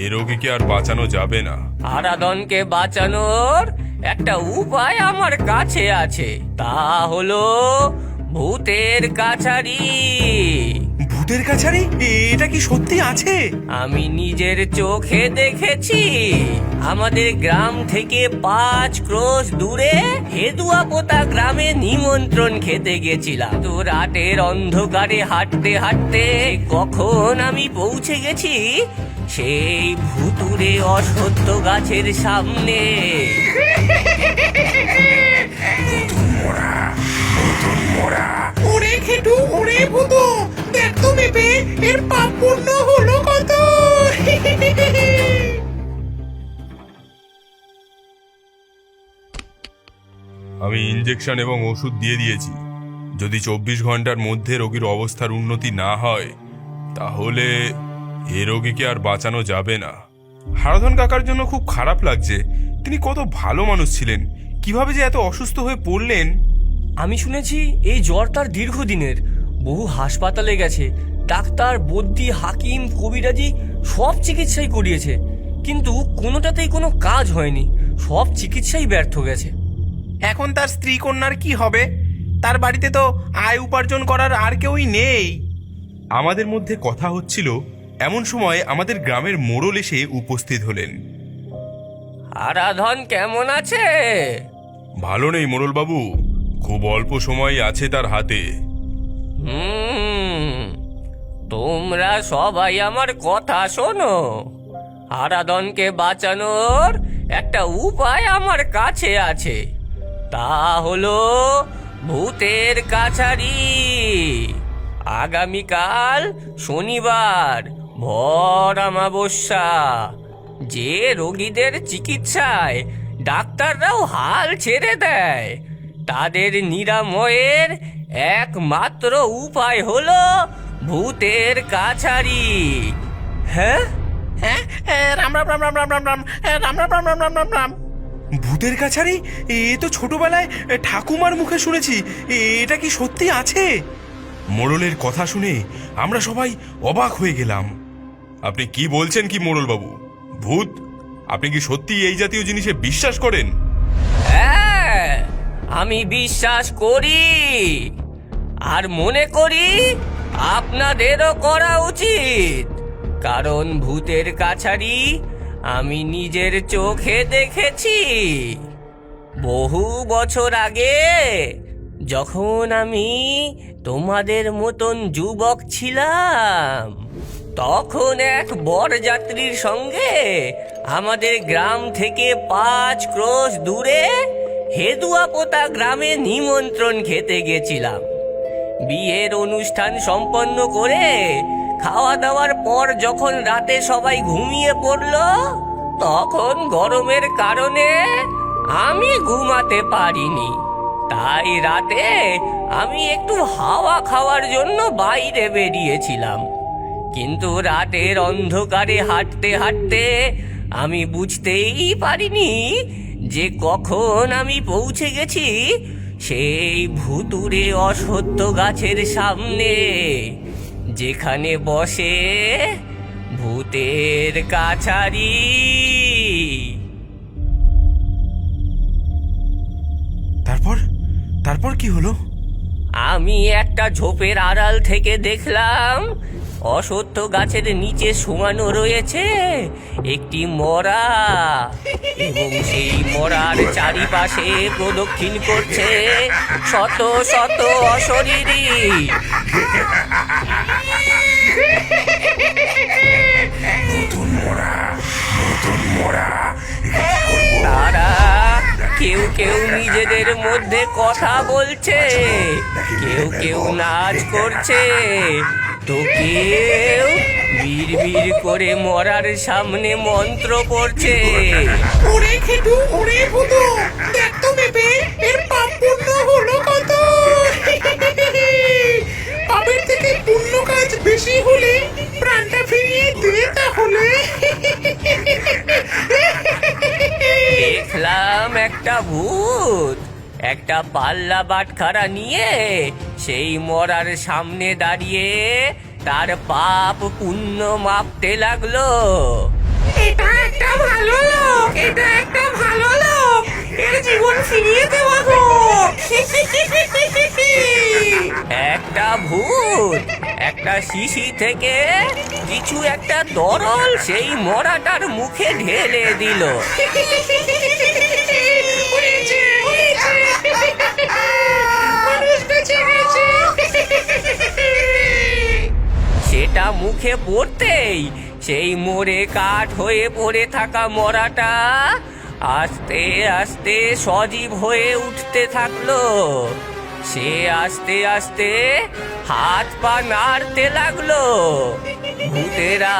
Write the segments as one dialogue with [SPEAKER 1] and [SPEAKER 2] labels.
[SPEAKER 1] এ রোগীকে আর বাঁচানো যাবে না?
[SPEAKER 2] আরাধনকে বাঁচানোর একটা উপায় আমার কাছে আছে। তা হলো ভূতের কাছারি।
[SPEAKER 3] ভূতের কাছারি? এটা কি সত্যি আছে?
[SPEAKER 2] আমি নিজের চোখে দেখেছি। আমাদের গ্রাম থেকে পাঁচ ক্রোশ দূরে হেদুয়াপোতা গ্রামে নিমন্ত্রণ খেতে গেছিলাম। তো রাতের অন্ধকারে হাঁটতে হাঁটতে কখন আমি পৌঁছে গেছি? সেই ভুতুরে অসত্য গাছের সামনে।
[SPEAKER 4] ওরে খেটু ওরে ভূতো দেখ তো এর পাপ পূর্ণ হলো কত।
[SPEAKER 1] আমি ইঞ্জেকশন এবং ওষুধ দিয়ে দিয়েছি। যদি চব্বিশ ঘণ্টার মধ্যে রোগীর অবস্থার উন্নতি না হয় তাহলে এ রোগীকে আর বাঁচানো যাবে না। হারাধন কাকার জন্য খুব খারাপ লাগছে। তিনি কত ভালো মানুষ ছিলেন। কীভাবে যে এত অসুস্থ হয়ে পড়লেন?
[SPEAKER 2] আমি শুনেছি এই জ্বর তার দীর্ঘদিনের। বহু হাসপাতালে গেছে। ডাক্তার বদ্যি হাকিম কবিরাজি সব চিকিৎসাই করিয়েছে। কিন্তু কোনোটাতেই কোনো কাজ হয়নি। সব চিকিৎসাই ব্যর্থ গেছে।
[SPEAKER 3] এখন তার স্ত্রী কন্যার কি হবে? তার বাড়িতে তো আয় উপার্জন করার আর কেউই নেই।
[SPEAKER 1] আমাদের মধ্যে কথা হচ্ছিল এমন সময় আমাদের গ্রামের মোড়ল এসে উপস্থিত হলেন।
[SPEAKER 2] আরাধন কেমন আছে?
[SPEAKER 1] ভালো নেই মোড়লবাবু খুব অল্প সময় আছে তার হাতে।
[SPEAKER 2] হুম, তোমরা সবাই আমার কথা শোনো। আরাধনকে বাঁচানোর একটা উপায় আমার কাছে আছে। তা হলো ভূতের কাছারি। আগামীকাল শনিবার, ভর আমাবস্যা যে রোগীদের চিকিৎসায় ডাক্তাররাও হাল ছেড়ে দেয়, তাদের নিরাময়ের একমাত্র উপায় হলো ভূতের কাছারি হ্যাঁ
[SPEAKER 3] হ্যাঁ হ্যাঁ, রাম রাম রাম রাম রাম রাম রাম হ্যাঁ, রাম রাম রাম রাম রাম রাম রাম ভূতের কাছারি এ তো ছোটবেলায় ঠাকুমার মুখে শুনেছি এটা কি সত্যি আছে
[SPEAKER 1] মোড়লের কথা শুনে আমরা সবাই অবাক হয়ে গেলাম আপনি কি বলছেন কি মোড়লবাবু ভূত আপনি কি সত্যি এই জাতীয় জিনিসে বিশ্বাস করেন
[SPEAKER 2] হ্যাঁ আমি বিশ্বাস করি আর মনে করি আপনাদেরও করা উচিত। কারণ ভূতের কাছারি আমি নিজের চোখে দেখেছি। বহু বছর আগে যখন আমি তোমাদের মতন যুবক ছিলাম, তখন এক বরযাত্রীর সঙ্গে আমাদের গ্রাম থেকে পাঁচ ক্রোশ দূরে হেদুয়াপোতা গ্রামে নিমন্ত্রণ খেতে গেছিলাম। বিয়ের অনুষ্ঠান সম্পন্ন করে খাওয়া দাওয়ার পর যখন রাতে সবাই ঘুমিয়ে পড়ল, তখন গরমের কারণে আমি ঘুমাতে পারিনি। তাই রাতে আমি একটু হাওয়া খাওয়ার জন্য বাইরে বেরিয়েছিলাম। কিন্তু রাতের অন্ধকারে হাঁটতে হাঁটতে আমি বুঝতেই পারিনি যে কখন আমি পৌঁছে গেছি সেই ভুতুরে অসত্য গাছের সামনে যেখানে বসে ভূতের কাছারি।
[SPEAKER 3] তারপর? তারপর কি হলো?
[SPEAKER 2] আমি একটা ঝোপের আড়াল থেকে দেখলাম অসত্য গাছের নিচে শোয়ানো রয়েছে একটি মরা এবং সেই মরার চারিপাশে প্রদক্ষিণ করছে শত শত অশরীরী। তারা কেউ কেউ নিজেদের মধ্যে কথা বলছে কেউ কেউ নাচ করছে তো কেউ বিড় করে মরার সামনে মন্ত্র পড়ছে।
[SPEAKER 4] ওরে খেটু ওরে ভূতো! দেখ তো মেপে এর পাপ হলো কত? পাপের থেকে পুণ্য কাজ বেশি হলে প্রাণটা ফিরিয়ে দে তাহলে।
[SPEAKER 2] দেখলাম একটা ভূত একটা পাল্লা বাটখারা নিয়ে সেই মরার সামনে দাঁড়িয়ে তার পাপ পুণ্য মাপতে লাগল। এটা একটা ভালো লোক এটা একটা ভালো লোক।
[SPEAKER 4] এর জীবন ফিরিয়ে দেওয়া
[SPEAKER 2] একটা ভূত একটা শিশি থেকে কিছু একটা দরল সেই মরাটার মুখে ঢেলে দিল। সেটা মুখে পড়তেই। সেই মোড়ে কাঠ হয়ে পড়ে থাকা মরাটা আস্তে আস্তে সজীব হয়ে উঠতে থাকল। সে আস্তে আস্তে হাত পা নাড়তে লাগল। ভূতেরা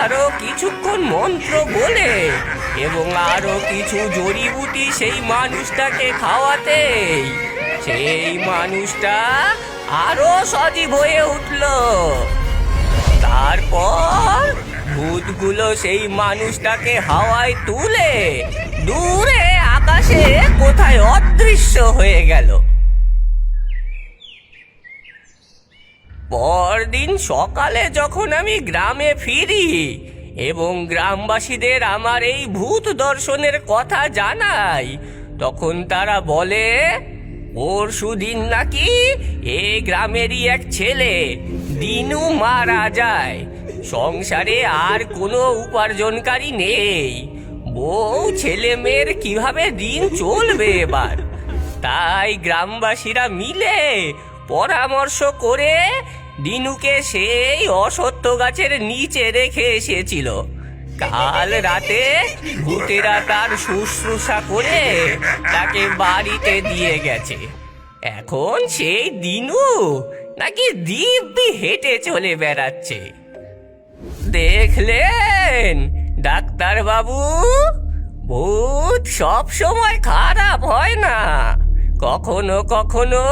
[SPEAKER 2] আরও কিছুক্ষণ মন্ত্র বলে এবং আরও কিছু জড়িবুটি সেই মানুষটাকে খাওয়াতেই। সেই মানুষটা আরও সজীব হয়ে উঠল। তারপর ভূতগুলো সেই মানুষটাকে হাওয়ায় তুলে দূরে আকাশে কোথায় অদৃশ্য হয়ে গেল। পরদিন সকালে যখন আমি গ্রামে ফিরি এবং গ্রামবাসীদের আমার এই ভূত দর্শনের কথা জানাই, তখন তারা বলে পরশু দিন নাকি এ গ্রামেরই এক ছেলে, দিনু মারা যায়। সংসারে আর কোনো উপার্জনকারী নেই। বউ ছেলে মেয়ের কীভাবে দিন চলবে এবার? তাই গ্রামবাসীরা মিলে পরামর্শ করে দিনুকে সেই অসত্য গাছের নিচে রেখে এসেছিল। কাল রাতে ভূতেরা তার শুশ্রূষা করে তাকে বাড়িতে দিয়ে গেছে। এখন সেই দিনু নাকি দিব্যি হেঁটে চলে বেড়াচ্ছে। দেখলেন ডাক্তার বাবু ভূত সব সময় খারাপ হয় না। কখনো কখনো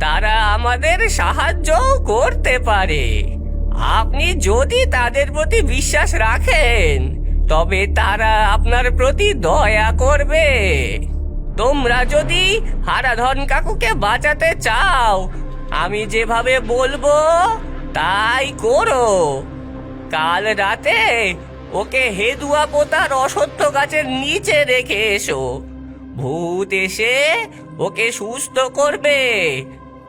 [SPEAKER 2] তারা আমাদের সাহায্য করতে পারে। আপনি যদি তাদের প্রতি বিশ্বাস রাখেন, তবে তারা আপনার প্রতি দয়া করবে। তোমরা যদি হারাধন কাকুকে বাঁচাতে চাও, আমি যেভাবে বলব, তাই করো। কাল রাতে ওকে হেদুয়া পোতার অসত্য গাছের নিচে রেখে এসো। ভূত এসে ওকে সুস্থ করবে।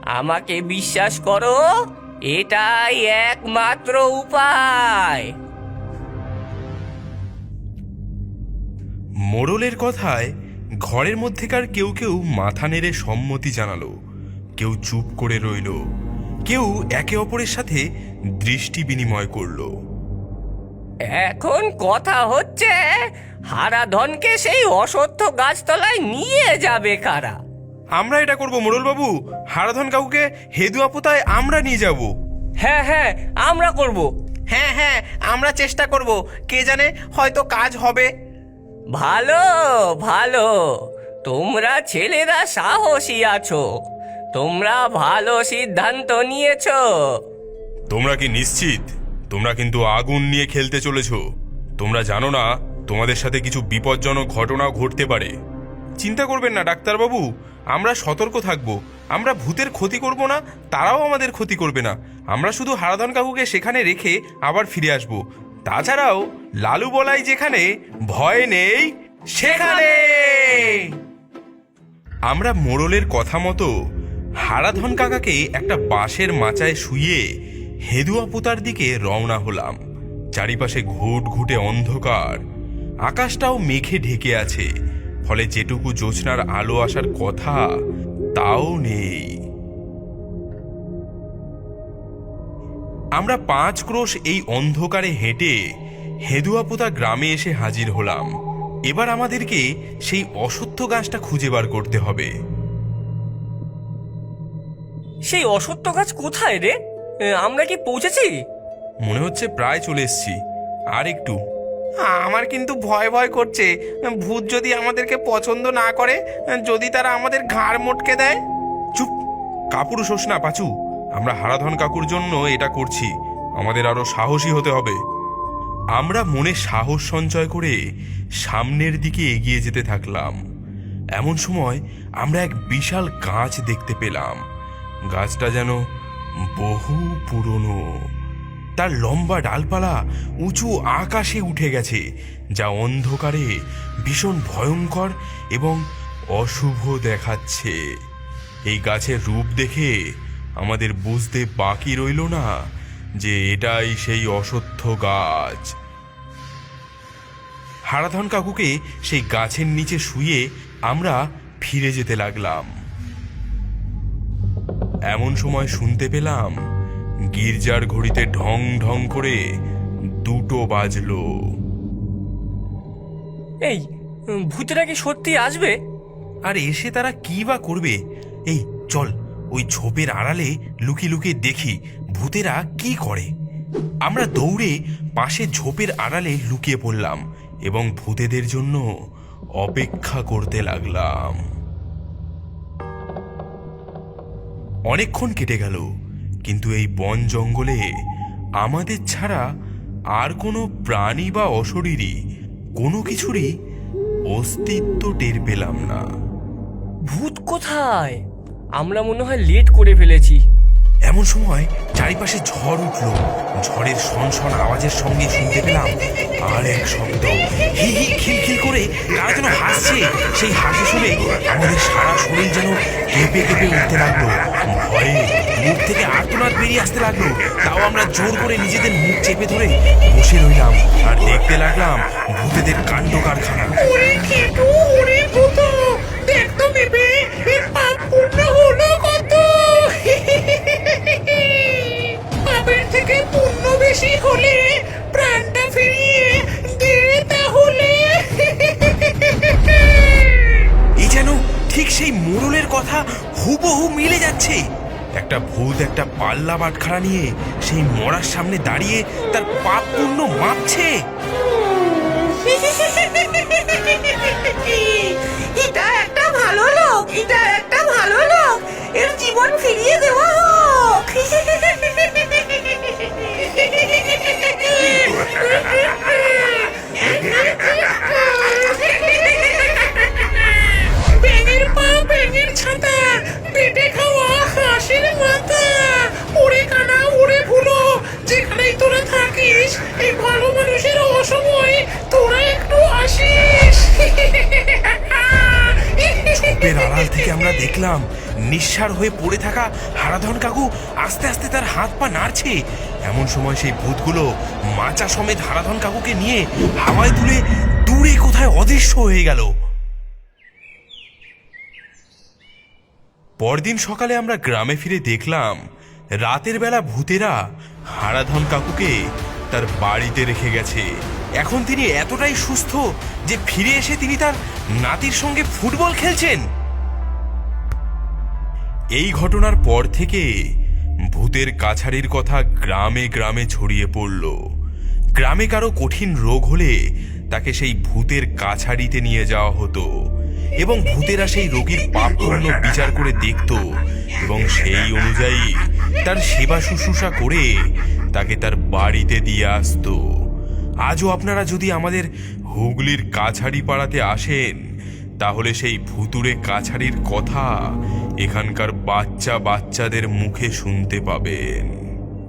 [SPEAKER 2] আমাকে বিশ্বাস করো এটাই একমাত্র উপায়।
[SPEAKER 1] মোড়লের কথায় ঘরের মধ্যেকার কেউ কেউ মাথা নেড়ে সম্মতি জানালো। কেউ চুপ করে রইল। কেউ একে অপরের সাথে দৃষ্টি বিনিময় করল।
[SPEAKER 2] এখন কথা হচ্ছে হারাধনকে সেই অসত্য গাছতলায় নিয়ে যাবে কারা?
[SPEAKER 3] আমরা এটা করব মোড়ল বাবু হারাধন কাকুকে হেদুয়া পোতায় আমরা নিয়ে যাব।
[SPEAKER 2] হ্যাঁ হ্যাঁ আমরা করব।
[SPEAKER 3] হ্যাঁ হ্যাঁ আমরা চেষ্টা করব। কে জানে হয়তো কাজ হবে।
[SPEAKER 2] ভালো ভালো। তোমরা ছেলেরা সাহসী আছো। তোমরা ভালো সিদ্ধান্ত নিয়েছো।
[SPEAKER 1] তোমরা কি নিশ্চিত? তোমরা কিন্তু আগুন নিয়ে খেলতে চলেছ। তোমরা জানো না তোমাদের সাথে কিছু বিপজ্জনক ঘটনা ঘটতে পারে। চিন্তা করবেন না, ডাক্তারবাবু। আমরা সতর্ক থাকব। আমরা ভূতের ক্ষতি করব না, তারাও আমাদের ক্ষতি করবে না। আমরা শুধু হারাধন কাকুকে সেখানে রেখে আবার ফিরে আসব। তাছাড়াও, লালু বলাই যেখানে, ভয় নেই, সেখানে! আমরা মোড়লের কথা মতো হারাধন কাকাকে একটা বাঁশের মাচায় শুয়ে হেদুয়া পোতার দিকে রওনা হলাম। চারিপাশে ঘুট ঘুটে অন্ধকার। আকাশটাও মেঘে ঢেকে আছে। ফলে যেটুকু জ্যোৎস্নার আলো আসার কথা তাও নেই। আমরা পাঁচ ক্রোশ এই অন্ধকারে হেঁটে হেদুয়াপোতা গ্রামে এসে হাজির হলাম। এবার আমাদেরকে সেই অসত্য গাছটা খুঁজে বার করতে হবে।
[SPEAKER 2] সেই অসত্য গাছ কোথায় রে? আমরা কি পৌঁছেছি?
[SPEAKER 1] মনে হচ্ছে প্রায় চলে এসছি। আর একটু।
[SPEAKER 3] আমার কিন্তু ভয় ভয় করছে। ভূত যদি আমাদেরকে পছন্দ না করে, যদি তারা আমাদের ঘাড় মোটকে দেয়।
[SPEAKER 1] চুপ। কাপুরু শোষ না, পাচু। আমরা হারাধন কাকুর জন্য এটা করছি। আমাদের আরও সাহসী হতে হবে। আমরা মনে সাহস সঞ্চয় করে সামনের দিকে এগিয়ে যেতে থাকলাম। এমন সময় আমরা এক বিশাল গাছ দেখতে পেলাম। গাছটা যেন বহু পুরনো। তার লম্বা ডালপালা উঁচু আকাশে উঠে গেছে, যা অন্ধকারে ভীষণ ভয়ঙ্কর এবং
[SPEAKER 5] অশুভ দেখাচ্ছে। এই গাছের রূপ দেখে আমাদের বুঝতে বাকি রইল না যে এটাই সেই অসত্য গাছ। হারাধন কাকুকে সেই গাছের নিচে শুয়ে আমরা ফিরে যেতে লাগলাম। এমন সময় শুনতে পেলাম গির্জার ঘড়িতে ঢং ঢং করে দুটো বাজলো।
[SPEAKER 2] এই ভূতেরা কি সত্যি আসবে?
[SPEAKER 1] আর এসে তারা কি বা করবে? এই চল ওই ঝোপের আড়ালে লুকিয়ে লুকিয়ে দেখি ভূতেরা কি করে। আমরা দৌড়ে পাশে ঝোপের আড়ালে লুকিয়ে পড়লাম এবং ভূতেদের জন্য অপেক্ষা করতে লাগলাম। অনেকক্ষণ কেটে গেল। কিন্তু এই বন জঙ্গলে আমাদের ছাড়া আর কোনো প্রাণী বা অশরীরী কোনো কিছুরই অস্তিত্ব টের পেলাম না।
[SPEAKER 2] ভূত কোথায়? আমরা মনে হয় লেট করে ফেলেছি।
[SPEAKER 1] এমন সময় চারিপাশে ঝড় উঠল। ঝড়ের শনশন আওয়াজের সঙ্গে শুনতে পেলাম আর এক শব্দ। হি হি খিলখিল করে কারা যেন হাসছে। সেই হাসি শুনে আমাদের সারা শরীর যেন কেঁপে কেঁপে উঠতে লাগল। ভয়ে মুখ থেকে আর্তনাদ বেরিয়ে আসতে লাগল। তাও আমরা জোর করে নিজেদের মুখ চেপে ধরে বসে রইলাম। আর দেখতে লাগলাম ভূতেদের কাণ্ড কারখানা। কথা হুবহু মিলে যাচ্ছে। একটা ভূত একটা পাল্লা বাটখারা নিয়ে সেই মরার সামনে দাঁড়িয়ে তার পাপ পুণ্য মাপছে।
[SPEAKER 4] এটা একটা ভালো লোক এটা একটা ভালো লোক। এর জীবন ফিরিয়ে দেওয়া হোক।
[SPEAKER 1] দেখলাম। নিঃসার হয়ে পড়ে থাকা হারাধন কাকু আস্তে আস্তে তার হাত পা নাড়ছে। এমন সময় সেই ভূতগুলো মাচা সমেত হারাধন কাকুকে নিয়ে হাওয়ায় তুলে দূরে কোথায় অদৃশ্য হয়ে গেল। পরদিন সকালে আমরা গ্রামে ফিরে দেখলাম, রাতের বেলা ভূতেরা হারাধন কাকুকে তার বাড়িতে রেখে গেছে। এখন তিনি এতটাই সুস্থ যে ফিরে এসে তিনি তার নাতির সঙ্গে ফুটবল খেলছেন। এই ঘটনার পর থেকে ভূতের কাছারির কথা গ্রামে গ্রামে ছড়িয়ে পড়ল। গ্রামে কারও কঠিন রোগ হলে তাকে সেই ভূতের কাছারিতে নিয়ে যাওয়া হতো এবং ভূতেরা সেই রোগীর পাপ পুণ্য বিচার করে দেখত এবং সেই অনুযায়ী তার সেবা শুশ্রূষা করে তাকে তার বাড়িতে দিয়ে আসতো। আজও আপনারা যদি আমাদের হুগলির কাছারি পাড়াতে আসেন, তাহলে সেই ভুতুরে কাছারির কথা এখানকার বাচ্চা বাচ্চাদের মুখে শুনতে পাবেন।